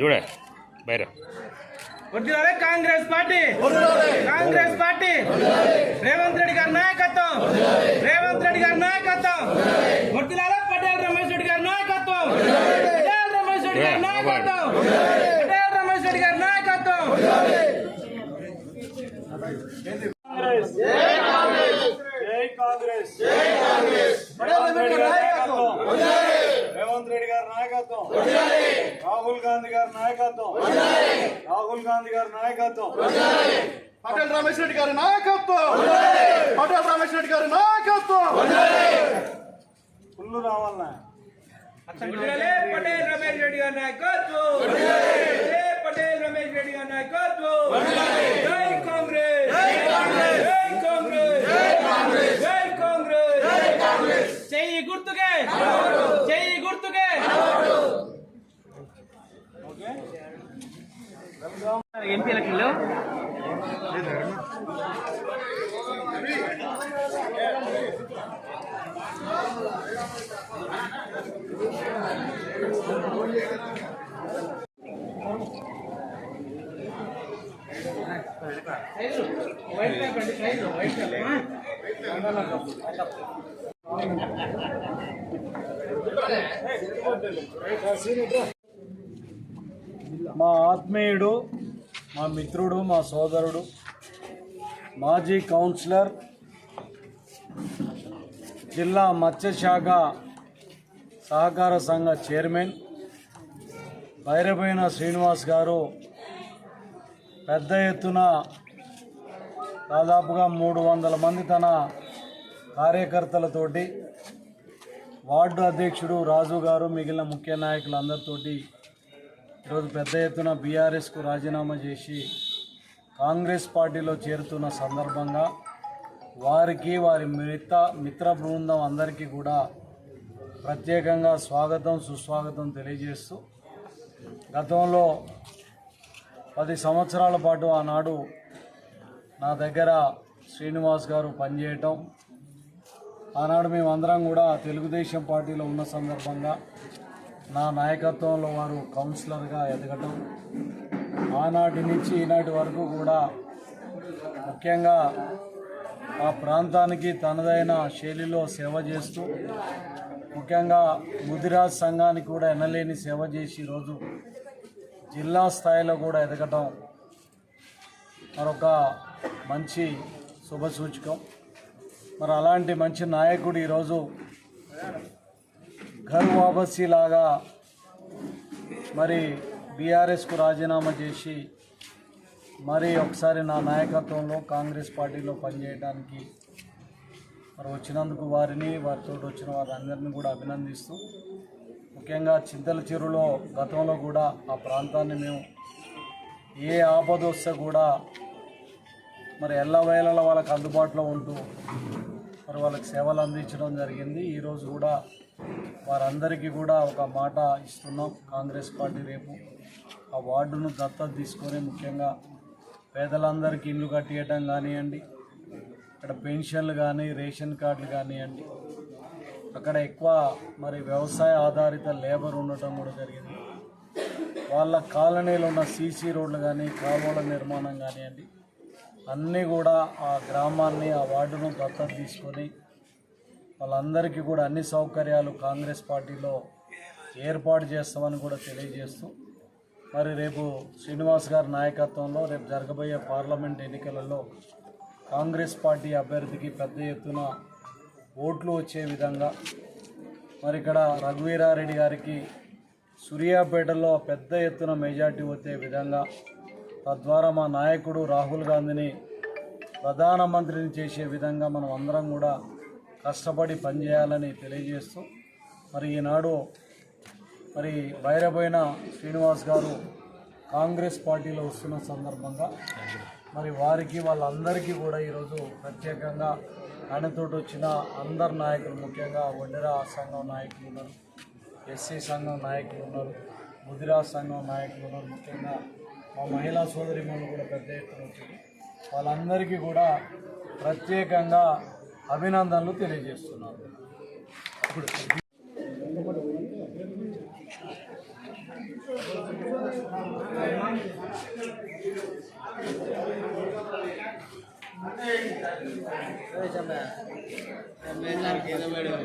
చూడే బయట వర్దిలాలే కాంగ్రెస్ పార్టీ. కాంగ్రెస్ పార్టీ. రేవంత్ రెడ్డి గారి నాయకత్వం. రేవంత్ రెడ్డి గారి నాయకత్వం. వర్దిలాలే పటేల్ రమేష్ రెడ్డి గారి నాయకత్వం. పటేల్ రమేష్ రెడ్డి గారి నాయకత్వం పటేల్ రమేష్ రెడ్డి గారి నాయకత్వం జై కాంగ్రెస్. రేవంత్ రెడ్డి గారి నాయకత్వం. రేవంత్ రెడ్డి గారి నాయకత్వం. రాహుల్ గాంధీ గారి నాయకత్వం. రాహుల్ గాంధీ గారి నాయకత్వం. పటేల్ రమేష్ రెడ్డి గారి నాయకత్వం. పటేల్ రమేష్ రెడ్డి గారి నాయకత్వం. ఫుల్ రావాలన్నా పటేల్ రమేష్ రెడ్డి గారి నాయకత్వం. పటేల్ రమేష్ రెడ్డి గారి నాయకత్వం. జై కాంగ్రెస్. జై కాంగ్రెస్. జై ఎంపీ ఎలక్షన్లో వైట్ పేపర్ అండి సైజ్ వైట్ పేపర్ మా ఆత్మీయుడు మా మిత్రుడు మా సోదరుడు మాజీ కౌన్సిలర్ జిల్లా మత్స్యశాఖ సహకార సంఘ చైర్మన్ భైరపైన శ్రీనివాస్ గారు పెద్ద ఎత్తున దాదాపుగా మూడు వందల మంది తన కార్యకర్తలతోటి వార్డు అధ్యక్షుడు రాజు గారు మిగిలిన ముఖ్య నాయకులందరితోటి ఈరోజు పెద్ద ఎత్తున బీఆర్ఎస్కు రాజీనామా చేసి కాంగ్రెస్ పార్టీలో చేరుతున్న సందర్భంగా వారికి వారి మిత్ర మిత్ర బృందం అందరికీ కూడా ప్రత్యేకంగా స్వాగతం సుస్వాగతం తెలియజేస్తూ గతంలో పది సంవత్సరాల పాటు ఆనాడు నా దగ్గర శ్రీనివాస్ గారు పనిచేయటం ఆనాడు మేమందరం కూడా తెలుగుదేశం పార్టీలో ఉన్న సందర్భంగా నా నాయకత్వంలో వారు కౌన్సిలర్గా ఎదగటం ఆనాటి నుంచి ఈనాటి వరకు కూడా ముఖ్యంగా ఆ ప్రాంతానికి తనదైన శైలిలో సేవ చేస్తూ ముఖ్యంగా ముదిరాజ్ సంఘానికి కూడా ఎనలేని సేవ చేసి ఈరోజు జిల్లా స్థాయిలో కూడా ఎదగటం మరొక మంచి శుభసూచకం. మరి అలాంటి మంచి నాయకుడు ఈరోజు ఘర్ వాపసీ లాగా మరి బీఆర్ఎస్కు రాజీనామా చేసి మరి ఒకసారి నా నాయకత్వంలో కాంగ్రెస్ పార్టీలో పనిచేయడానికి మరి వచ్చినందుకు వారిని వారితో వచ్చిన వారందరినీ కూడా అభినందిస్తూ ముఖ్యంగా చింతల చెరువులో గతంలో కూడా ఆ ప్రాంతాన్ని మేము ఏ ఆపద వస్తే కూడా మరి ఎల్లవేళల వాళ్ళకి అందుబాటులో ఉంటూ మరి వాళ్ళకి సేవలు అందించడం జరిగింది. ఈరోజు కూడా వారందరికీ కూడా ఒక మాట ఇస్తున్నాం కాంగ్రెస్ పార్టీ రేపు. ఆ వార్డును దత్తత తీసుకొని ముఖ్యంగా పేదలందరికీ ఇల్లు కట్టియటం కానివ్వండి ఇక్కడ పెన్షన్లు కానీ రేషన్ కార్డులు కానివ్వండి అక్కడ ఎక్కువ మరి వ్యవసాయ ఆధారిత లేబర్ ఉండటం కూడా జరిగింది. వాళ్ళ కాలనీలో ఉన్న సీసీ రోడ్లు కానీ కాలువల నిర్మాణం కానివ్వండి అన్నీ కూడా ఆ గ్రామాన్ని ఆ వార్డును దత్తత తీసుకొని వాళ్ళందరికీ కూడా అన్ని సౌకర్యాలు కాంగ్రెస్ పార్టీలో ఏర్పాటు చేస్తామని కూడా తెలియజేస్తూ మరి రేపు శ్రీనివాస్ గారి నాయకత్వంలో రేపు జరగబోయే పార్లమెంట్ ఎన్నికలలో కాంగ్రెస్ పార్టీ అభ్యర్థికి పెద్ద ఎత్తున ఓట్లు వచ్చే విధంగా మరి ఇక్కడ రఘువీరారెడ్డి గారికి సూర్యాపేటలో పెద్ద ఎత్తున మెజార్టీ వచ్చే విధంగా తద్వారా మా నాయకుడు రాహుల్ గాంధీని ప్రధానమంత్రిని చేసే విధంగా మనం అందరం కూడా కష్టపడి పనిచేయాలని తెలియజేస్తూ మరి ఈనాడు మరి బైరబోయిన శ్రీనివాస్ గారు కాంగ్రెస్ పార్టీలో వస్తున్న సందర్భంగా మరి వారికి వాళ్ళందరికీ కూడా ఈరోజు ప్రత్యేకంగా ఆయనతోటి వచ్చిన అందరు నాయకులు ముఖ్యంగా వడ్డెరా సంఘం నాయకులు ఉన్నారు ఎస్సీ సంఘం నాయకులు ఉన్నారు ముదిరా సంఘం నాయకులు ఉన్నారు ముఖ్యంగా మా మహిళా సోదరిమణులు కూడా పెద్ద ఎత్తున వచ్చింది. వాళ్ళందరికీ కూడా ప్రత్యేకంగా అభినందనలు తెలియజేస్తున్నారు ఇప్పుడు మేడం.